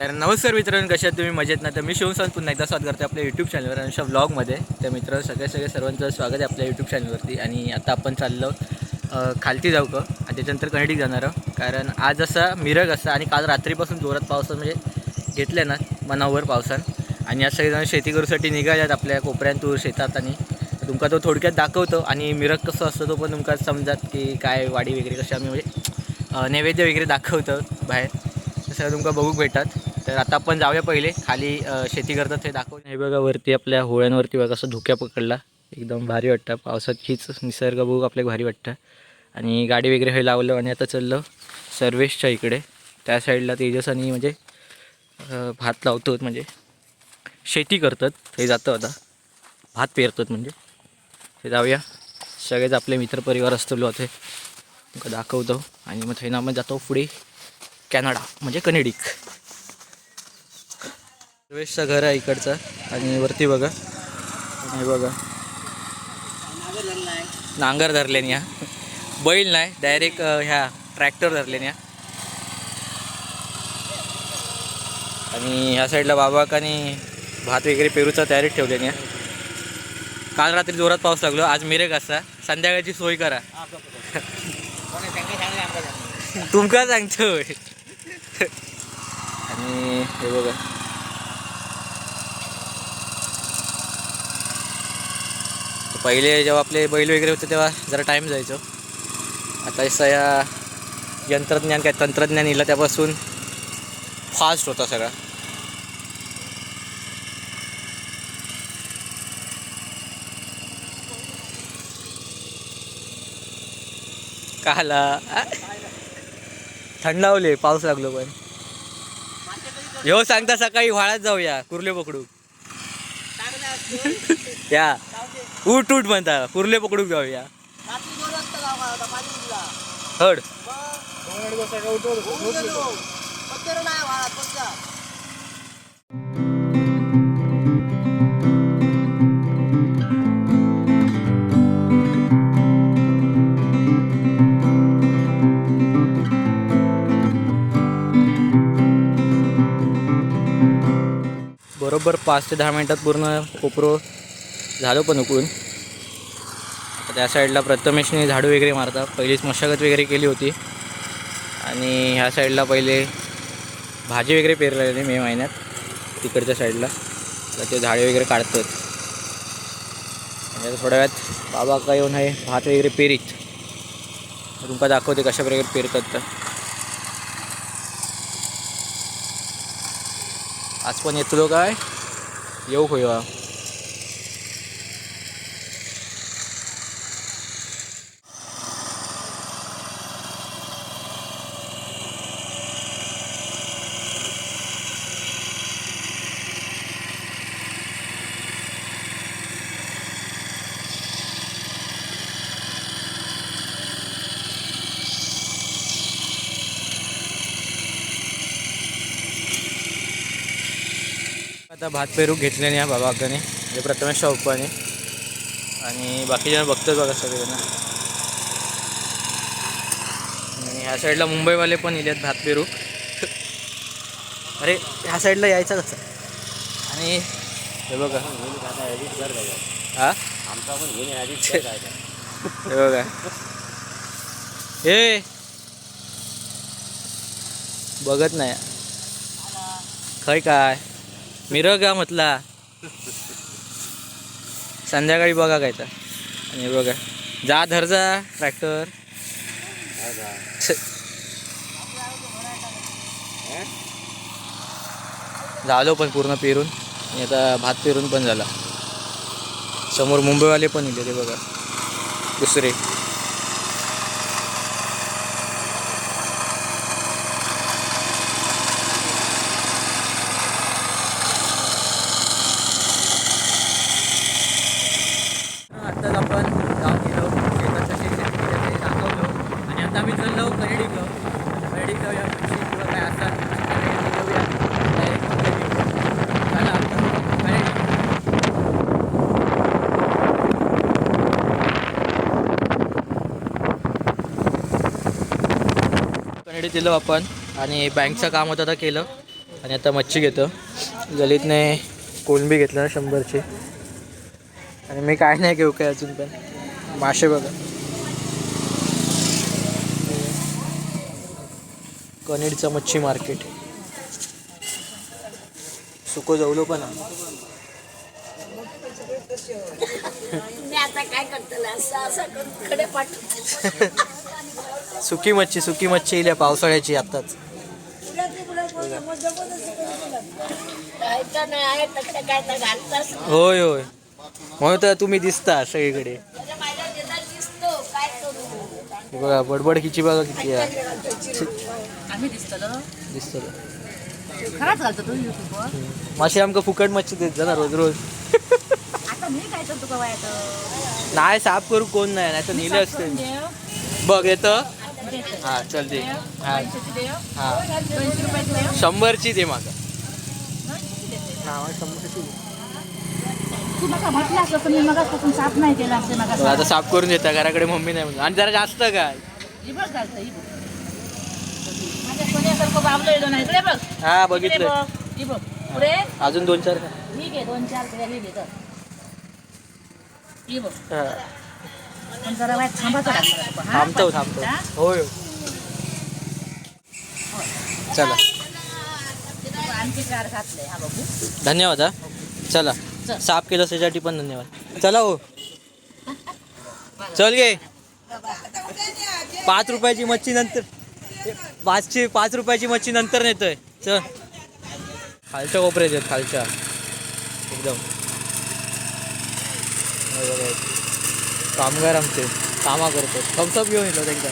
तर नमस्कार मित्रांनो कशा तुम्ही मजेत ना? तर मी शिवसांत पुन्हा एकदा स्वागत करते आपल्या यूट्यूब चॅनलवर आणि अशा ब्लॉगमध्ये तर मित्र सगळे सगळे सर्वांचं स्वागत आहे आपल्या यूट्यूब चॅनलवरती आणि आता आपण चाललो खालती जाऊ का आणि त्याच्यानंतर कनेडिक जाणार आहोत. कारण आज असा मिरग असा आणि काल रात्रीपासून जोरात पावसात म्हणजे घेतल्या ना मनावर पावसानं. आणि आज सगळेजण शेती करूसाठी निघाल्यात आपल्या कोपऱ्यांतूर शेतात. आणि तुमका तो थोडक्यात दाखवतो. आणि मिरग कसं असतं तो पण तुमका समजात की काय वाडी वगैरे कशा आम्ही म्हणजे नैवेद्य वगैरे दाखवतो बाहेर. सगळं तुमका बघूक भेटतात. तर आता आपण जाऊया पहिले. खाली शेती करतात ते दाखव. हे बघा वरती आपल्या होळ्यांवरती बघा असं धुक्या पकडला. एकदम भारी वाटतं. पावसात हीच निसर्ग बघू आपल्याला भारी वाटतं. आणि गाडी वगैरे हे लावलं आणि आता चाललं सर्वेशच्या इकडे. त्या साईडला तेजस आणि म्हणजे भात लावतो म्हणजे. शेती करतात. हे जातं आता. भात पेरतात म्हणजे. ते जाऊया. सगळेच आपले मित्रपरिवार असतो होते तुमका दाखवतो. आणि मग थैना मग जातो पुढे कॅनडा म्हणजे कनेडिक. सर्वेशचं घर आहे इकडचं आणि वरती बघा. हे बघा. नांगर धरले या. बैल नाही डायरेक्ट ह्या ट्रॅक्टर धरले या. आणि ह्या साईडला बाबाकानी भात वगैरे पेरूचा तयारीत ठेवले या. काल रात्री जोरात पाऊस लागलो आज मिरेक असा. संध्याकाळची सोय करा. तुमका सांगतो आणि हे बघा. पहिले जेव्हा आपले बैल वगैरे होते तेव्हा जरा टाईम जायचो. आता असं या यंत्रज्ञान काय तंत्रज्ञान येलं त्यापासून फास्ट होता सगळा. काला थंडावले पाऊस लागलो पण. ह्यो सांगता सकाळी व्हाळात जाऊया कुर्ले पकडू. या. उठ उठ म्हणता. कुर्ले पकडून जाऊया. हड. बरोबर पाच ते दहा मिनटात पूर्ण कोपरो झालो पण उकळून. आता त्या साईडला प्रथमेशने झाडू वगैरे मारतात. पहिलीच मशागत वगैरे केली होती. आणि ह्या साईडला पहिले भाजी वगैरे पेरलेली मे महिन्यात. तिकडच्या साईडला. तर ते झाडे वगैरे काढतात. म्हणजे थोड्या वेळात बाबा काय येऊन आहे भात वगैरे पेरीत. तुमका दाखवते कशा प्रकारे पेरतात तर. आज पण येतलो काय? येऊ होईवा आता भात पेरू घेतल्याने या बाबाकडे. म्हणजे प्रथमेश उपाने आणि बाकीच्या बघतोच बघा सगळेजण. आणि ह्या साईडला मुंबईवाले पण इल्यात भात पेरू. अरे ह्या साईडला यायचं कसं? आणि हे बघा. हा? आमचा पण घेणे आधीच हे बघा. हे! बघत नाही. खय काय? मिरगा म्हटला. संध्याकाळी बघा काय तर. आणि बघा. जा धर जा ट्रॅक्टर झालो पण पूर्ण पेरून. आणि आता भात पेरून पण झाला. समोर मुंबईवाले पण इले ते बघा. दुसरे आत्ताच आपण जाऊन गेलो शेताचं शेती ते दाखवलो आणि आता आम्ही चाललो कनेडिक कनेडिक जाऊया म्हशी किंवा काय असतात जाऊया डायरेक्ट चला कनेडिक कनेडी दिलं आपण आणि बँकचं काम होतं तर केलं. आणि आता मच्छी घेतो. ललितने कोलंबी घेतला शंभरची. आणि मी काय नाही घेऊ काय अजून पण. मासे बघा. कनीडचं मच्छी मार्केट. सुको जवलो पण आता काय करतो सुकी मच्छी सुकी मच्छी येईल पावसाळ्याची आत्ताच. होय होय. म्हणून तर तुम्ही दिसता सगळीकडे. बघा बडबड किची हे बघा बघा किती आहे. दिसतो मासे फुकट मच्छी देत जा ना रोज रोज. नाही साफ करू कोण नाही नाही तर नेलं असते. बघ येतं. हा चल दे. हा. हा. शंभरची दे माका शंभरची दे. तू मला म्हटलं असं पण मी मगापासून साफ नाही केलं असं बघ, मगा आता साफ करून देता घराकडे मम्मी नाही म्हणून. आणि जरा जास्त काय हा बघितलं. अजून दोन चार? ठीक आहे दोन चार पण जरा वाईट थांबायचं लागतं? थांबतो थांबतो? होय चला आणखी चार घातले हा बघू धन्यवाद हा चला. साफ केलं त्याच्यासाठी पण धन्यवाद चला हो चल गे पाच रुपयाची मच्छी नंतर पाचशे पाच रुपयाची मच्छी नंतर नेतोय चल खालच्या कोपऱ्यात आहेत खालच्या एकदम. कामगार आमचे कामा करतो थम्सअप घेऊन येतो एकदा.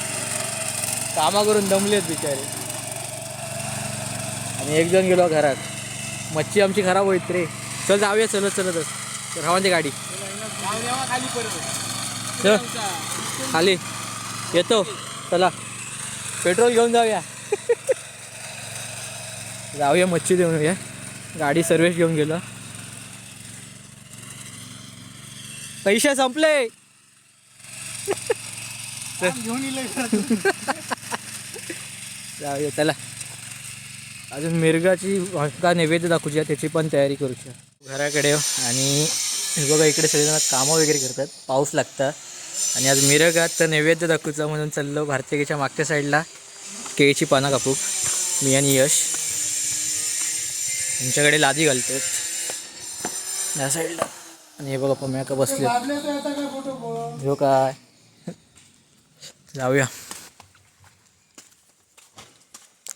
कामा करून दमलेत बिचारे. आणि एक जण गेलो घरात. मच्छी आमची खराब होईत रे. चल जाऊया चलत चलतच रावांची ते गाडी. चल. खाली. येतो. चला. पेट्रोल घेऊन जाऊया. जाऊया मच्छी देऊन येऊया. गाडी सर्विस घेऊन गेलो. पैसे संपले. जाऊया चला. अजून मिरगाची का नैवेद्य दाखवूया त्याची पण तयारी करूया. घराकडे. आणि हे बघा इकडे सगळेजण कामं वगैरे करतात. पाऊस लागता. आणि आज मिरगात तर नैवेद्य दाखवचा म्हणून चाललो भारतीयच्या मागच्या साईडला. केळीची पानं कापूक मी आणि यश. यांच्याकडे लादी घालतात या साईडला. आणि हे बघा पम्या का बसले हो काय. जाऊया.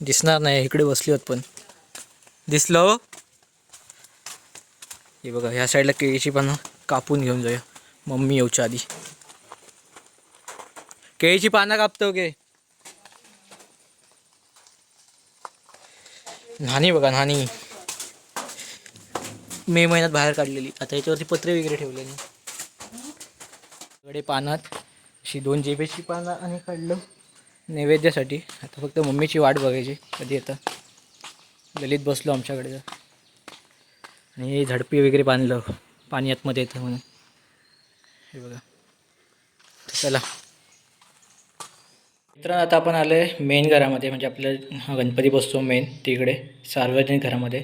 दिसणार नाही इकडे बसली होत पण. दिसलं हो? हे बघा ह्या साईडला केळीची पानं कापून घेऊन जाऊया. मम्मी येऊच्या आधी. केळीची पानं कापतो गे नाणी बघा नाणी. मे महिन्यात बाहेर काढलेली. आता याच्यावरती पत्रे वगैरे ठेवलेली. कडे पानात. अशी दोन जेबेची पानं आणि काढलं नैवेद्यासाठी. आता फक्त मम्मीची वाट बघायची कधी येतं. ललित बसलो आमच्याकडे आणि झडपी वगैरे बांधलं. पाणी आतमध्ये येतं म्हणून. हे बघा. चला. मित्रांनो आता आपण आलो आहे मेन घरामध्ये. म्हणजे आपलं गणपती बसतो मेन तिकडे सार्वजनिक घरामध्ये.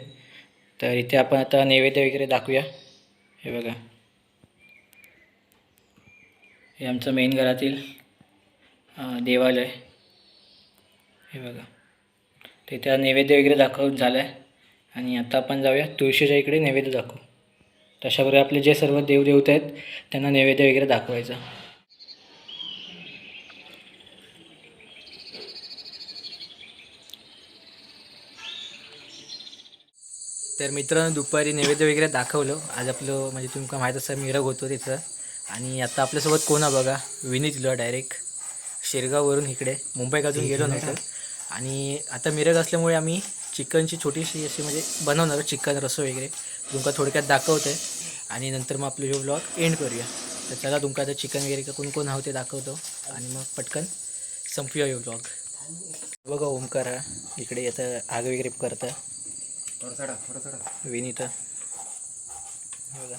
तर इथे आपण आता नैवेद्य वगैरे दाखवूया. हे बघा. हे आमचं मेन घरातील देवालय. हे बघा. तिथे नैवेद्य वगैरे दाखवून झालं आहे आणि आता आपण जाऊया तुळशीच्या इकडे नैवेद्य दाखवू. तशाप्रकारे आपले जे सर्व देवदेवता आहेत त्यांना नैवेद्य वगैरे दाखवायचं. तर मित्रांनो दुपारी नैवेद्य वगैरे दाखवलं. आज आपलं म्हणजे तुमका माहीत असं मिरग होतो तिथं. आणि आता आपल्यासोबत कोण आहे बघा? विनीत लो डायरेक्ट शिरगाववरून इकडे. मुंबई अजून गेलो नव्हतं आणि आता मिरग असल्यामुळे आम्ही चिकनची छोटीशी अशी म्हणजे बनवणार चिकन रसो वगैरे. तुमका थोडक्यात दाखवते. आणि नंतर मग आपलं हे ब्लॉग एंड करूया. तर चला तुमका आता चिकन वगैरे का कोण कोण हवं ते दाखवतो. आणि मग पटकन संपूया हे ब्लॉग बघा ओमकार इकडे येतं आग वगैरे करतं. विनीत. बघा.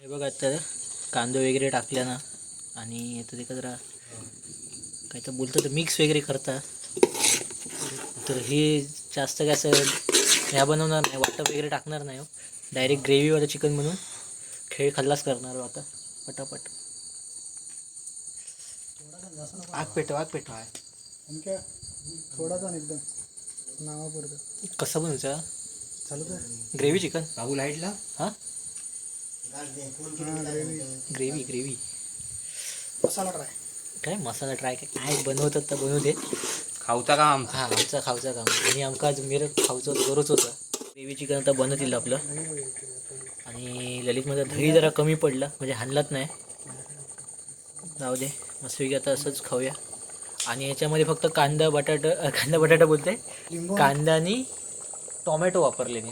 हे बघा आता कांदे वगैरे टाकल्या ना आणि आता ते का जरा काय तर बोलतं तर मिक्स वगैरे करता. तर हे जास्त काय असं ह्या बनवणार नाही वाटप वगैरे टाकणार नाही डायरेक्ट ग्रेव्हीवाला चिकन म्हणून खेळ खाल्लाच करणार हो आता पटापट. आग पेटव आग पेटव एकदम नावापुरतं. कसं बनवचा चालत आहे ग्रेव्ही चिकन? राहुल हाईटला हां? हां gravy. Gravy gravy. Masala try. काय मसाला ट्राय? काय काय बनवतात तर बनवू दे खाऊचा का आमचा हा आमचा खावचा काम. आणि आमका आज मिरट खावचं होतं बरोच होतं. ग्रेव्ही चिकन आता बनवतील आपलं. आणि ललितमध्ये दही जरा कमी पडलं. म्हणजे हाणलाच नाही. जाऊ दे. मस्तपैकी आता असंच खाऊया. आणि याच्यामध्ये फक्त कांदा बटाटा कांदा बटाटा बोलते कांदा आणि टोमॅटो वापरले मी.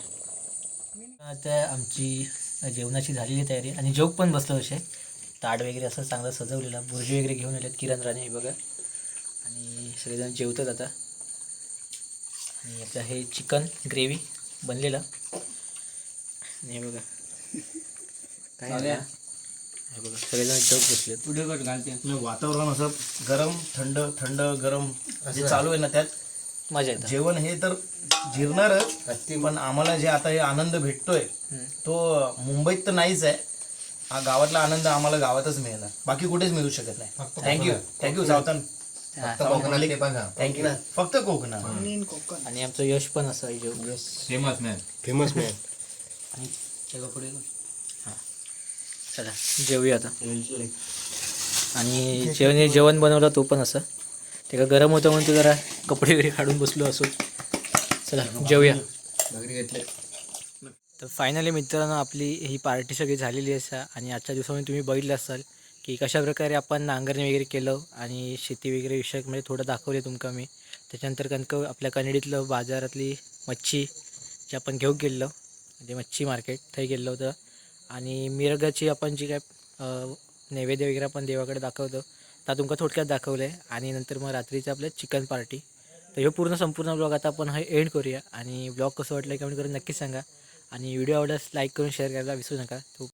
आता आमची जेवणाची झालेली तयारी. आणि जेवक पण बसलो असे ताट वगैरे असं चांगलं सजवलेलं. बुर्जी वगैरे घेऊन आलेत किरण राणे हे बघा. आणि सगळेजण जेवतात आता. आणि आता हे चिकन ग्रेव्ही बनलेलं. आणि हे बघा. काय? हे बघा सगळेजण जेवक बसलेत. पुढे कट घालते. नाही, वातावरण असं गरम थंड थंड गरम जे चालू आहे ना त्यात मजा येतं. जेवण हे तर जिरणारच पण आम्हाला जे आता हे आनंद भेटतोय हम्म. तो मुंबईत तर नाहीच आहे. हा गावातला आनंद आम्हाला गावातच मिळणार. बाकी कुठेच मिळू शकत नाही. Thank you thank you सावतान. थँक्यू फक्त कोकणात आणि कोकण आणि आमचं यश पण असं आहे जेवण फेमस मॅन फेमस मॅन आणि पुढे चला जेवूया आता. आणि जेवण जेवण बनवलं तो पण असं. ते का गरम होतं म्हणून ते जरा कपडे वगैरे काढून बसलो असो. चला जेवूया. तर फायनली मित्रांनो आपली ही पार्टी सगळी झालेली असा आणि आजच्या दिवसामध्ये तुम्ही बघितलं असाल की कशा प्रकारे आपण नांगरणी वगैरे केलं आणि शेती वगैरे विषयक म्हणजे थोडं दाखवले तुमका मी. त्याच्यानंतर कणक आपल्या कनेडीतलं बाजारातली मच्छी जी आपण घेऊन गेलेलो म्हणजे मच्छी मार्केट थंय गेलं होतं. आणि मिरगाची आपण जी काय नैवेद्य वगैरे आपण देवाकडे दाखवतो त्या तुमका थोडक्यात दाखवलं आहे आणि नंतर मग रात्रीचं आपलं चिकन पार्टी. तर हे पूर्ण संपूर्ण ब्लॉग आता आपण हे एंड करूया. आणि ब्लॉग कसं वाटलं कमेंट करून नक्कीच सांगा. आणि व्हिडिओ आवडल्यास लाईक करून शेअर करायला विसरू नका. तो